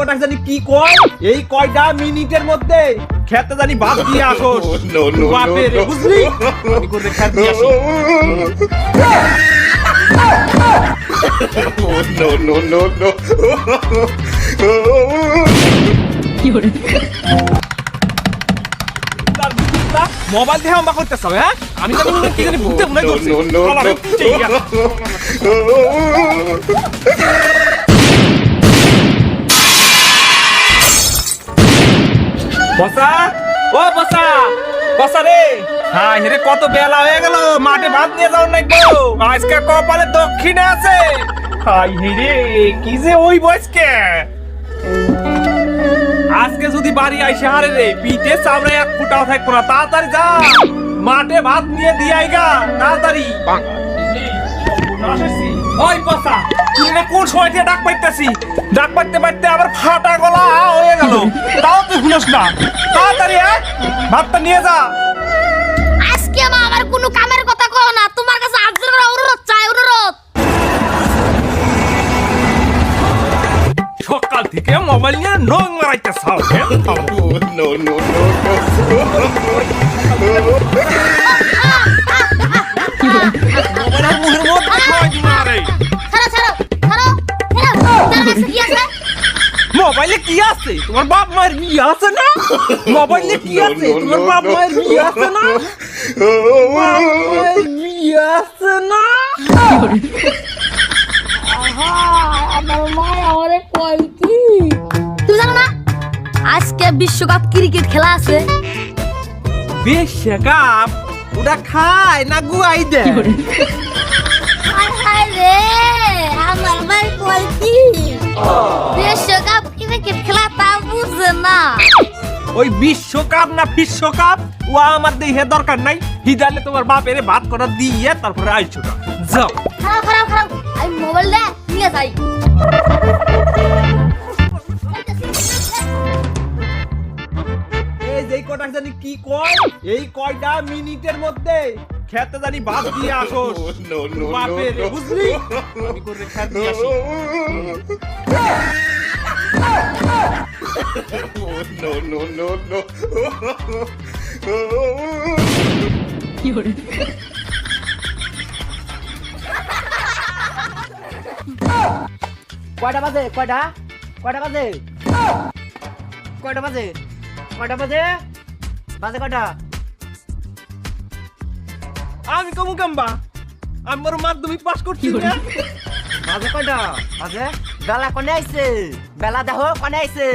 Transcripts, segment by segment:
কটা জানি কি কয়? এই কয়টা মিনিটের মধ্যে খেতে জানি ভাত দিয়ে বাপের বুঝলি? করে খেতে আসি? no, no, no, no. Mobile দিয়ে হাম্বা করতেছ হ্যাঁ? আমি মনে কি জানি ভুগতে মনে করছি বসা? ও বসা বসা রে। হ্যাঁ রে কত বেলা হয়ে গেল মাঠে ভাত নিয়ে যাও নাই গো আজকে কপালে দক্ষিণে আছে। হাই রে কি যে ওই বয়সকে। আজকে যদি বাড়ি আইসে হারে রে পিঠে চামড়ে এক ফুটাও থাকব না। তাড়াতাড়ি যা। মাঠে ভাত নিয়ে দিয়ে আইগা তাড়াতাড়ি। ওই কথা তুই না কোন সময় থেকে ডাক পাইতেছি ডাক পাইতে পাইতে আবার ফাটা গলা হয়ে গেল। তাও তুই শুনস না। তাড়াতাড়ি ভাতটা নিয়ে যা। আজকে আমার কোনো আছে? তোমার বাপ মায়ের বিয়ে আছে না? মোবাইলে কি আছে? তোমার বাপ মায়ের বিয়ে আছে না? বিয়ে আছে না? আমার মা আমারে কই কি? তুমি জানো না আজকে বিশ্বকাপ ক্রিকেট খেলা আছে। বিশ্বকাপ? ওটা খায় না গুয়াই দে? আমার কি? বিশ্বকাপ ক্রিকেট ওই বিশ্বকাপ না বিশ্বকাপ ও আমার দেহে দরকার নাই হিদালে তোমার বাপের ভাত করা দিয়ে তারপরে আইছো না যাও খারাপ খারাপ খারাপ আমি মোবাইল দে নিয়ে যাই এই যে কটা জানি কি কয় এই কয়টা মিনিটের মধ্যে খেতে জানি ভাত দিয়ে আসো বাপের বুঝলি আমি করে খেতে আসি no, no, no, no. কয়টা বাজে? কয়টা? কয়টা বাজে? কয়টা বাজে? কয়টা বাজে? বাজে কয়টা? আমি কমু কাম্বা। আমি মোর মাধ্যমিক পাস করছি। বাজে কয়টা? বাজে? বেলা কনে আইছে? বেলা দেখো কনে আইছে।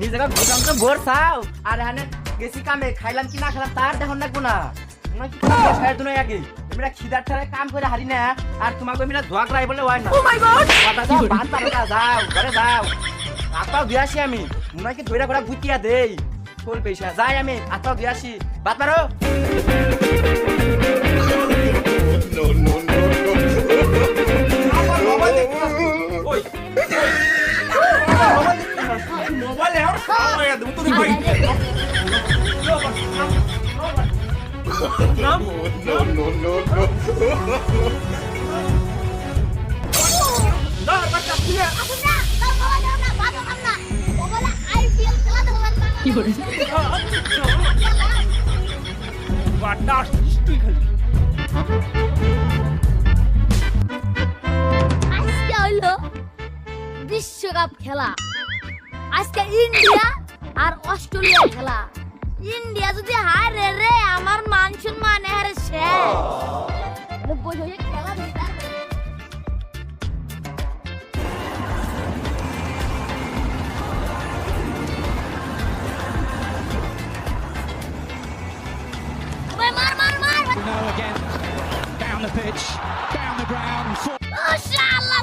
নিজেকে তো ভোর চাও। আর এখানে গেছি কামে খাইলাম কি না খেলাম তার দেখো না। কোনা তোমার কি করে খাই তুমি আগে। এমরা খিদার কাম করে হারি না। আর তোমাকে এমরা ধোয়া করাই বলে হয় না। ও মাই গড কথা যাও বাদ তারকা যাও ঘরে যাও। আতাও দিয়ে আসি আমি। কি ধৈরা করে গুটিয়া দেই। ফুল পয়সা যাই আমি আতাও দিয়ে আসি। বাদ পারো No, no, no, খেলা দেখবেন না কি? করে বাটা আসছিস তুই খালি। আজকে হইল বিশ্বকাপ খেলা। আজকে ইন্ডিয়া আর অস্ট্রেলিয়া খেলা। ইন্ডিয়া যদি হারে রে আমার মান সম্মান হারে শেষ। হয়ে খেলা now again down the pitch, down the ground. For মাশাআল্লাহ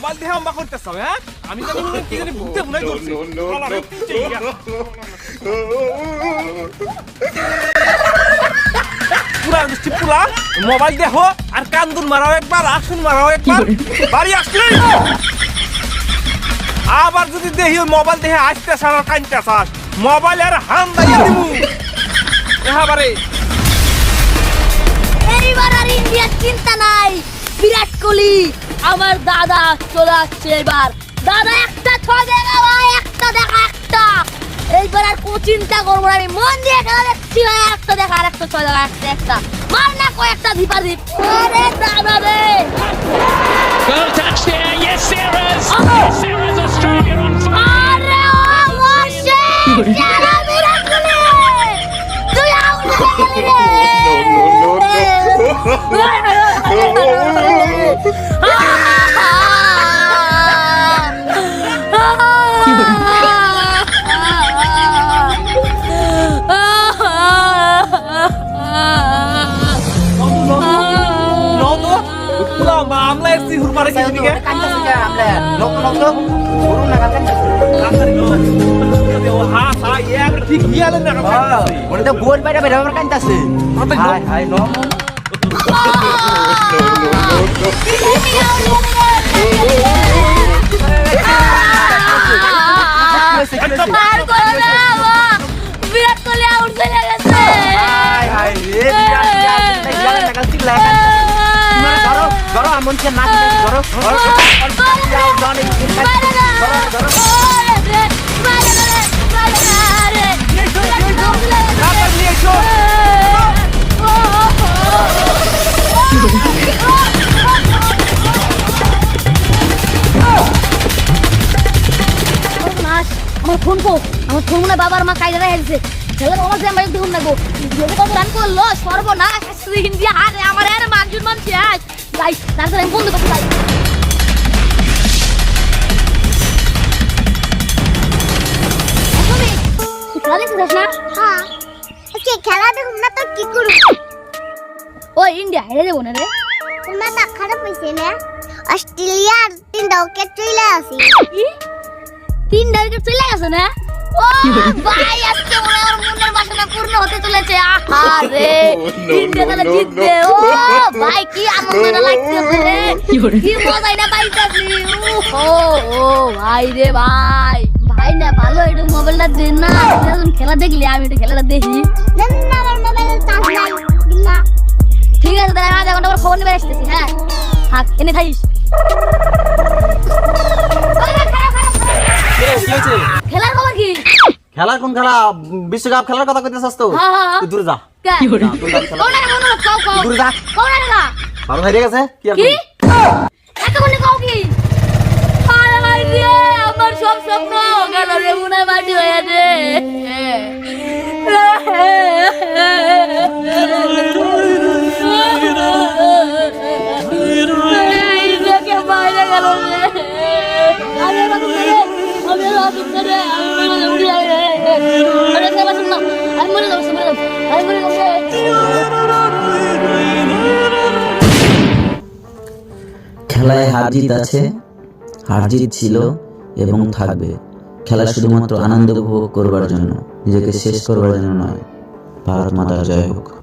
Mobile দিয়ে হাম্বা করতেছ হ্যাঁ? আমি মনে হয় কি জানি ভুলাই No, করছি। পুরা মিষ্টি পুরা মোবাইল দেখো আর কান্দুন মারাও একবার আসুন মারাও একবার বাড়ি আসলে আবার যদি দেখি মোবাইল দেখে আসতে সারা কানতে চাস মোবাইল আর হাম দাইয়া দিমু এবারে এইবার আর ইন্ডিয়ার চিন্তা নাই বিরাট কোহলি। আমার দাদা চলে আসছে এবার দাদা একটা দেখা ভাই একটা দেখা একটা এইবার আর কোনো চিন্তা করব না আমি মন দিয়ে খেলা দেখছি ভাই একটা দেখা আর একটা ছয় দেখা একটা একটা মার না কয়েকটা ধিপা ধিপ আরে দাদা রে Well touched here. Yes, Sarah's. Oh. Yes, Sarah's Australia on fire. আরে ও মশে যারা বিরাট কোহলি তুই আউট হয়ে নতো পুরা মামলা এসছি হুরমারে কিছু দিকে আমরা লোক লোক লোক গরু নাগাল কান্দাছে হ্যাঁ হ্যাঁ ইয়ে ঠিক হিয়ালে না ওনে তো গোল বাইরে বাইরে আমার কান্দাছে আমাদের হাই হাই নো আর করে না বিরাট কোহলি আউট হয়ে গেছে হাই হাই রে বিরাট বিরাট নাগাল চিল্লা ধরো ধরো ধরো ধরো মনে হয় বাবার মা কাইদা রেখেছে ছেলের আমার যে আমি দেখুন না গো যদি কত রান করল? সর্বনাশ। ইন্ডিয়া হারে আমার এর মানজুর মান শেষ। যাই তারপরে আমি বন্ধ করতে যাই। খেলা দেখতে না? হ্যাঁ। আজকে খেলা দেখুন না তো কি করব? ও ইন্ডিয়া হেরে যাব না রে। তোমার না খারাপ হয়েছে না? অস্ট্রেলিয়ার তিন উইকেট চলে আসি চলে না? ভাই আজকে মনে আমার মনের বাসনা পূর্ণ হতে চলেছে। আহারে No, তাহলে জিতবে। ও ভাই কি আনন্দ লাগতেছে রে কি মজাই না পাইতাছি ও ও ভাই রে ভাই। ভাই না ভালো একটু মোবাইলটা দেন না। খেলা দেখলি আমি একটু খেলাটা দেখি। না আমার মোবাইলে চার্জ নাই। না। ঠিক আছে তাহলে আমি আধা ঘণ্টা পর খবর নেবে আসতেছি হ্যাঁ? থাক এনে থাকিস কি খেলার কোন খেলা বিশ্বকাপ খেলার কথা কইতেছস তো হ্যাঁ, হ্যাঁ, হ্যাঁ। তুই দূরে যা কে? মনে কও। দূরে যা? ভালো হয়ে গেছে কি আর কি? করবি? এতক্ষণে কও কি? হায় হায় রে, আমার সব স্বপ্ন গেল রে, মনে হয় মাটি হয়ে রে। এই দেখে বাইরে গেল রে। আমি? আমি খেলায় হার জিত আছে, হার জিত ছিল এবং থাকবে। খেলা শুধুমাত্র আনন্দ উপভোগ করবার জন্য, নিজেকে শেষ করবার জন্য নয়, ভারত মাতার জয় হোক।